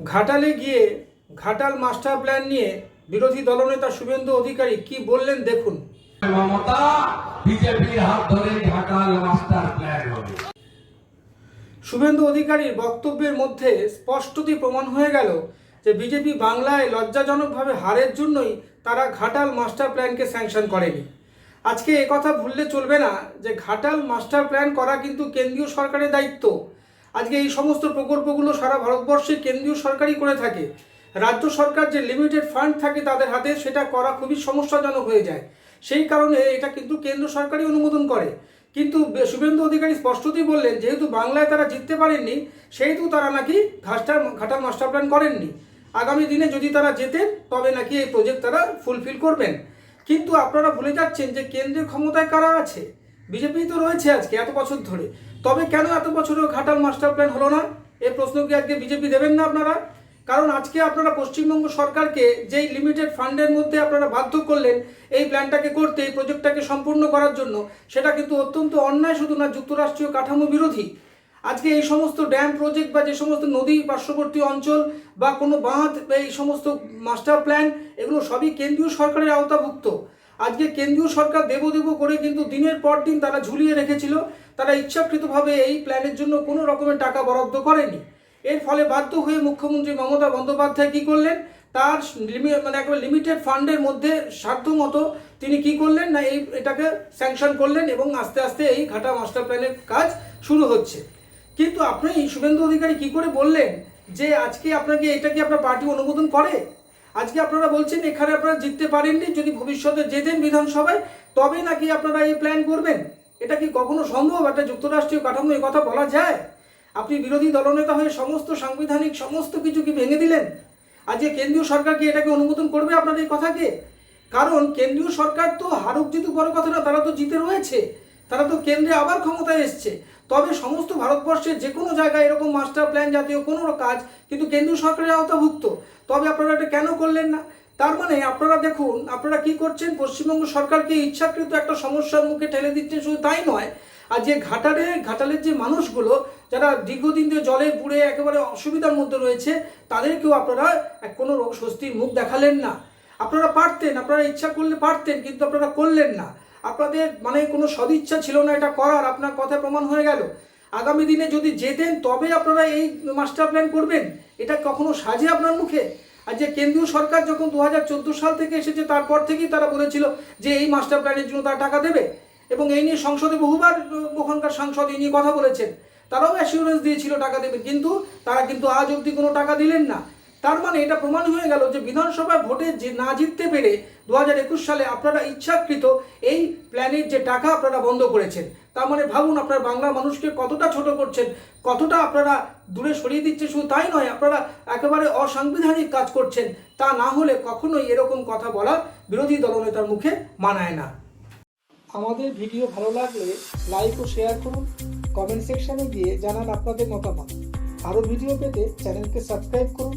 ঘাটালে গিয়ে Ghatal master plan নিয়ে বিরোধী দলনেতা শুভেন্দু অধিকারী কি বললেন দেখুন। মমতা বিজেপির হাত ধরে ঘাটাল মাস্টার প্ল্যান হবে। শুভেন্দু অধিকারীর বক্তব্যের মধ্যে স্পষ্টতই প্রমাণ হয়ে গেল যে বিজেপি বাংলায় লজ্জাজনকভাবে হারের জন্যই তারা ঘাটাল মাস্টার প্ল্যানকে স্যাংশন করেনি। আজকে কথা ভুললে চলবে না যে ঘাটাল মাস্টার প্ল্যান করা কিন্তু কেন্দ্রীয় সরকারের দায়িত্ব। আজকে এই সমস্ত প্রকল্পগুলো সারা ভারতবর্ষে কেন্দ্রীয় সরকারই করে থাকে। রাজ্য সরকার যে লিমিটেড ফান্ড থাকে তাদের হাতে সেটা করা খুবই সমস্যাজনক হয়ে যায়। সেই কারণে এটা কিন্তু কেন্দ্র সরকারই অনুমোদন করে। কিন্তু শুভেন্দু অধিকারী স্পষ্টতই বললেন, যেহেতু বাংলায় তারা জিততে পারেননি, সেহেতু তারা নাকি ঘাটার ঘাটাল মাস্টার প্ল্যান করেননি। আগামী দিনে যদি তারা জেতেন, তবে নাকি এই প্রজেক্ট তারা ফুলফিল করবেন। কিন্তু আপনারা ভুলে যাচ্ছেন যে কেন্দ্রের ক্ষমতায় কারা আছে? বিজেপি তো রয়েছে আজকে এত বছর ধরে। তবে কেন এত বছরেও ঘাটাল মাস্টার প্ল্যান হলো না? এই প্রশ্ন কি আজকে বিজেপি দেবেন না আপনারা? কারণ আজকে আপনারা পশ্চিমবঙ্গ সরকারকে যেই লিমিটেড ফান্ডের মধ্যে আপনারা বাধ্য করলেন এই প্ল্যানটাকে করতে, এই প্রজেক্টটাকে সম্পূর্ণ করার জন্য, সেটা কিন্তু অত্যন্ত অন্যায় শুধু না, যুক্তরাষ্ট্রীয় কাঠামো বিরোধী। আজকে এই সমস্ত ড্যাম প্রজেক্ট বা যে সমস্ত নদী পার্শ্ববর্তী অঞ্চল বা কোনো বাঁধ বা এই সমস্ত মাস্টার প্ল্যান এগুলো সবই কেন্দ্রীয় সরকারের আওতাভুক্ত। আজকে কেন্দ্রীয় সরকার দেব দেব করে কিন্তু দিনের পর দিন তারা ঝুলিয়ে রেখেছিল। তারা ইচ্ছাকৃতভাবে এই প্ল্যানের জন্য কোনো রকমের টাকা বরাদ্দ করেনি। এর ফলে বাধ্য হয়ে মুখ্যমন্ত্রী মমতা বন্দ্যোপাধ্যায় কী করলেন? তার মানে একবার লিমিটেড ফান্ডের মধ্যে সাধ্য মতো তিনি কি করলেন না এই, এটাকে স্যাংশন করলেন এবং আস্তে আস্তে এই ঘাটা মাস্টার প্ল্যানের কাজ শুরু হচ্ছে। কিন্তু আপনি শুভেন্দু অধিকারী কি করে বললেন যে আজকে আপনাকে এটা কি আপনার পার্টি অনুমোদন করে? আজকে আপনারা বলছেন এখানে আপনারা জিততে পারেননি, যদি ভবিষ্যতে জেতেন বিধানসভায় তবে নাকি আপনারা এই প্ল্যান করবেন? এটা কি কখনো সম্ভব? একটা যুক্তরাষ্ট্রীয় কাঠামো এই কথা বলা যায়? আপনি বিরোধী দলনেতা হয়ে সমস্ত সাংবিধানিক সমস্ত কিছু কি ভেঙে দিলেন। আজকে কেন্দ্রীয় সরকার কি এটাকে অনুমোদন করবে আপনার এই কথাকে? কারণ কেন্দ্রীয় সরকার তো হারুক জিতু বড় কথা না তারা তো জিতে রয়েছে। তারা তো কেন্দ্রে আবার ক্ষমতায় এসছে। তবে সমস্ত ভারতবর্ষের যে কোনো জায়গায় এরকম মাস্টার প্ল্যান জাতীয় কোনো কাজ কিন্তু কেন্দ্রীয় সরকারের আওতাভুক্ত। তবে আপনারা এটা কেন করলেন না? তার মানে আপনারা দেখুন, আপনারা কি করছেন? পশ্চিমবঙ্গ সরকারকে ইচ্ছাকৃত একটা সমস্যার মুখে ঠেলে দিচ্ছেন শুধু তাই নয়, আর যে ঘাটালে, ঘাটালের যে মানুষগুলো যারা দীর্ঘদিন ধরে জলে পুড়ে একেবারে অসুবিধার মধ্যে রয়েছে, তাদেরকেও আপনারা কোনো রো- স্বস্তির মুখ দেখালেন না। আপনারা পারতেন, আপনারা ইচ্ছা করলে পারতেন, কিন্তু আপনারা করলেন না। আপনাদের মানে কোনো সদিচ্ছা ছিল না এটা করার, আপনার কথা প্রমাণ হয়ে গেল। আগামী দিনে যদি যেতেন, তবে আপনারা এই মাস্টার প্ল্যান করবেন। এটা কখনো সাজে আপনার মুখে? আর যে কেন্দ্রীয় সরকার যখন দু হাজার চোদ্দ সাল থেকে এসেছে, তারপর থেকেই তারা বলেছিল যে এই মাস্টার প্ল্যানের জন্য তারা টাকা দেবে। এবং এই নিয়ে সংসদে বহুবার ওখানকার সাংসদ এই নিয়ে কথা বলেছেন। তারাও অ্যাসিউরেন্স দিয়েছিল টাকা দেবে কিন্তু তারা কিন্তু আজ অবধি কোনো টাকা দিলেন না। তার মানে এটা প্রমাণ হয়ে গেল যে বিধানসভা ভোটে যে না জিততে পেরে দু হাজার একুশ সালে আপনারা ইচ্ছাকৃত এই প্ল্যানের যে টাকা আপনারা বন্ধ করেছেন, তার মানে ভাবুন আপনার বাংলা মানুষকে কতটা ছোট করছেন, কতটা আপনারা দূরে সরিয়ে দিচ্ছে, শুধু তাই নয়, আপনারা একেবারে অসাংবিধানিক কাজ করছেন, তা না হলে কখনোই এরকম কথা বলা বিরোধী দলনেতার মুখে মানায় না। আমাদের ভিডিও ভালো লাগলে লাইক ও শেয়ার করুন, কমেন্ট সেকশনে গিয়ে জানান আপনাদের মতামত। আরও ভিডিও পেতে চ্যানেলকে সাবস্ক্রাইব করুন।